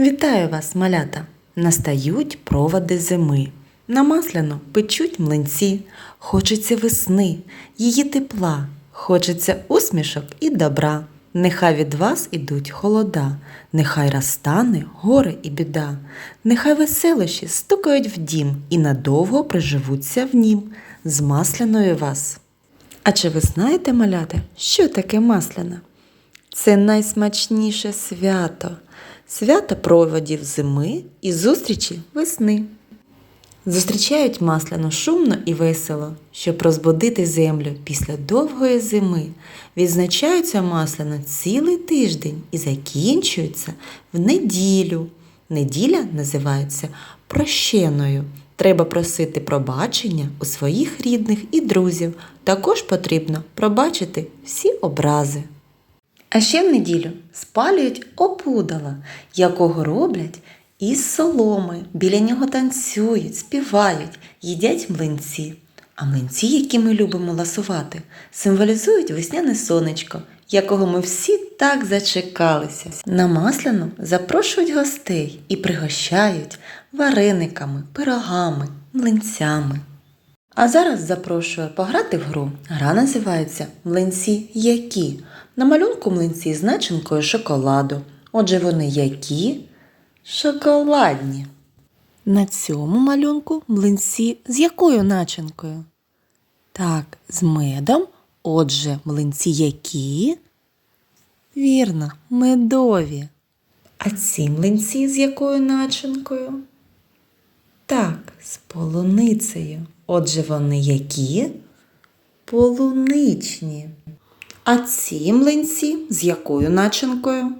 Вітаю вас, малята! Настають проводи зими. На масляну печуть млинці, хочеться весни, її тепла, хочеться усмішок і добра. Нехай від вас ідуть холода, нехай розтане горе і біда, нехай веселощі стукають в дім і надовго приживуться в нім. З масляною вас. А чи ви знаєте, малята, що таке масляна? Це найсмачніше свято, свято проводів зими і зустрічі весни. Зустрічають масляну шумно і весело, щоб розбудити землю після довгої зими. Відзначаються масляно цілий тиждень і закінчуються в неділю. Неділя називається прощеною. Треба просити пробачення у своїх рідних і друзів. Також потрібно пробачити всі образи. А ще в неділю спалюють опудала, якого роблять із соломи. Біля нього танцюють, співають, їдять млинці. А млинці, які ми любимо ласувати, символізують весняне сонечко, якого ми всі так зачекалися. На масляну запрошують гостей і пригощають варениками, пирогами, млинцями. А зараз запрошую пограти в гру. Гра називається Млинці які. На малюнку млинці з начинкою шоколаду. Отже, вони які? Шоколадні. На цьому малюнку млинці з якою начинкою? Так, з медом. Отже, млинці які? Вірно, медові. А ці млинці з якою начинкою? Так, з полуницею. Отже, вони які? Полуничні. А ці млинці з якою начинкою?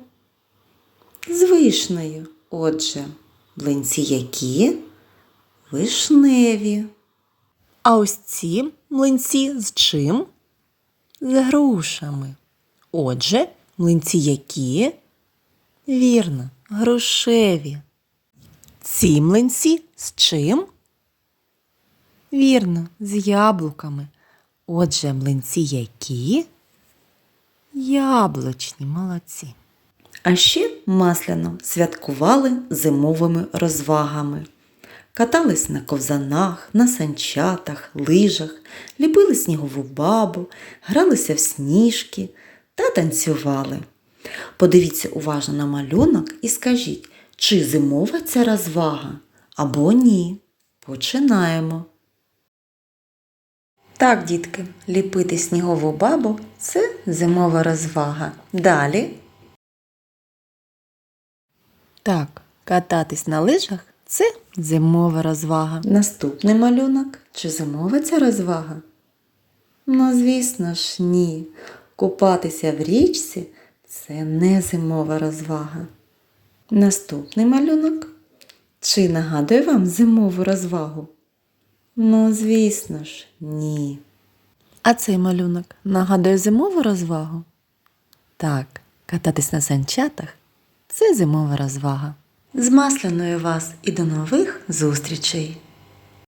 З вишнею. Отже, млинці які? Вишневі. А ось ці млинці з чим? З грушами. Отже, млинці які? Вірно, грушеві. Ці млинці з чим? Вірно, з яблуками. Отже, млинці які? Яблучні молодці. А ще масляно святкували зимовими розвагами. Катались на ковзанах, на санчатах, лижах, ліпили снігову бабу, гралися в сніжки та танцювали. Подивіться уважно на малюнок і скажіть, чи зимова ця розвага або ні. Починаємо. Так, дітки, ліпити снігову бабу це зимова розвага. Далі. Так, кататись на лижах це зимова розвага. Наступний малюнок чи зимова ця розвага? Ну, звісно ж, ні. Купатися в річці це не зимова розвага. Наступний малюнок. Чи нагадує вам зимову розвагу? Ну, звісно ж, ні. А цей малюнок нагадує зимову розвагу? Так, кататись на санчатах це зимова розвага. З масляною вас і до нових зустрічей!